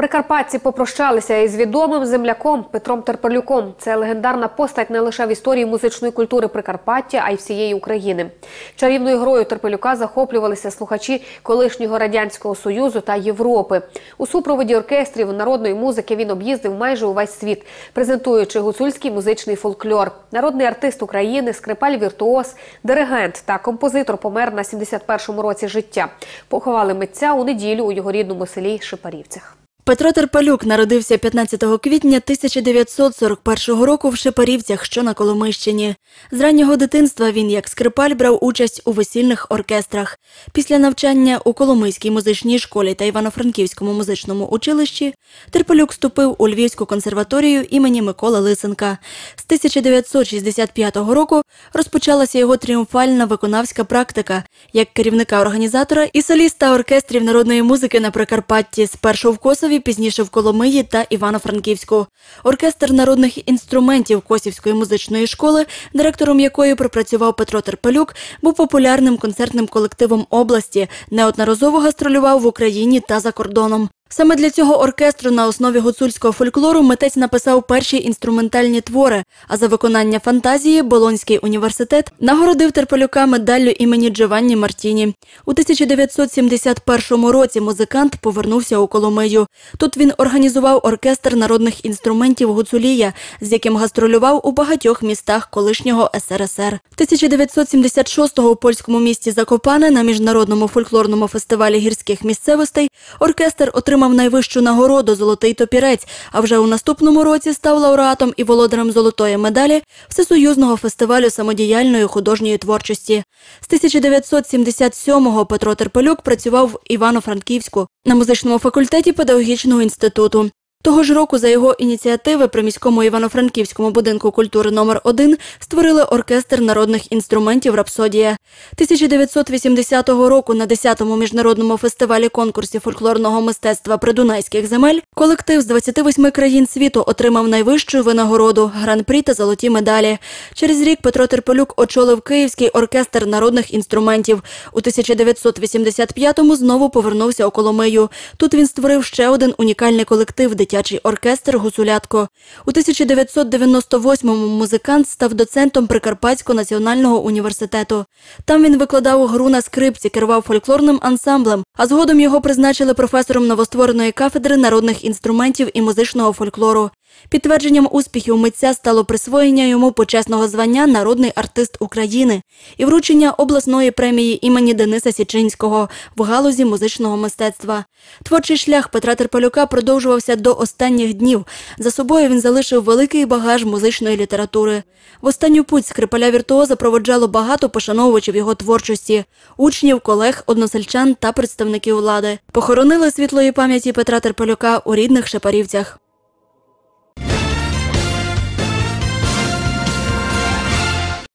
Прикарпатці попрощалися із відомим земляком Петром Терпелюком. Це легендарна постать не лише в історії музичної культури Прикарпаття, а й всієї України. Чарівною грою Терпелюка захоплювалися слухачі колишнього радянського союзу та Європи. У супроводі оркестрів народної музики він об'їздив майже увесь світ, презентуючи гуцульський музичний фольклор. Народний артист України, скрипаль віртуоз, диригент та композитор помер на 71-му році життя. Поховали митця у неділю у його рідному селі Шипарівцях. Петро Терпалюк народився 15 квітня 1941 року в Шепарівцях, що на Коломийщині. З раннього дитинства він, як скрипаль, брав участь у весільних оркестрах. Після навчання у Коломийській музичній школі та Івано-Франківському музичному училищі Терпалюк вступив у Львівську консерваторію імені Миколи Лисенка. З 1965 року розпочалася його тріумфальна виконавська практика як керівника організатора і соліста оркестрів народної музики на Прикарпатті, спершу в Косові, пізніше в Коломиї та Івано-Франківську. Оркестр народних інструментів Косівської музичної школи, директором якої пропрацював Петро Терпелюк, був популярним концертним колективом області, неодноразово гастролював в Україні та за кордоном. Саме для цього оркестру на основі гуцульського фольклору митець написав перші інструментальні твори. А за виконання фантазії Болонський університет нагородив Терполюка медаллю імені Джованні Мартіні. У 1971 році музикант повернувся у Коломию. Тут він організував оркестр народних інструментів Гуцулія, з яким гастролював у багатьох містах колишнього СРСР. 1976-го у польському місті Закопане на міжнародному фольклорному фестивалі гірських місцевостей оркестр отримав найвищу нагороду Золотий топірець. А вже у наступному році став лауреатом і володарем золотої медалі Всесоюзного фестивалю самодіяльної художньої творчості. З 1977-го Петро Терпелюк працював в Івано-Франківську на музичному факультеті педагогічного інституту. Того ж року за його ініціативи при міському Івано-Франківському будинку культури номер 1 створили оркестр народних інструментів Рапсодія. 1980 року на 10-му міжнародному фестивалі конкурсі фольклорного мистецтва придунайських земель колектив з 28 країн світу отримав найвищу винагороду гран-прі та золоті медалі. Через рік Петро Терполюк очолив Київський оркестр народних інструментів. У 1985-му знову повернувся у Коломию. Тут він створив ще один унікальний колектив дитячий оркестр Гусулятко. У 1998-му музикант став доцентом Прикарпатського національного університету. Там він викладав гру на скрипці, керував фольклорним ансамблем, а згодом його призначили професором новоствореної кафедри народних інструментів і музичного фольклору. Підтвердженням успіхів митця стало присвоєння йому почесного звання Народний артист України і вручення обласної премії імені Дениса Січинського в галузі музичного мистецтва. Творчий шлях Петра Терпалюка продовжувався до останніх днів. За собою він залишив великий багаж музичної літератури. В останню путь скрипаля віртуоза проводжало багато пошановувачів його творчості, учнів, колег, односельчан та представників влади. Похоронили світлої пам'яті Петра Терпалюка у рідних Шепарівцях.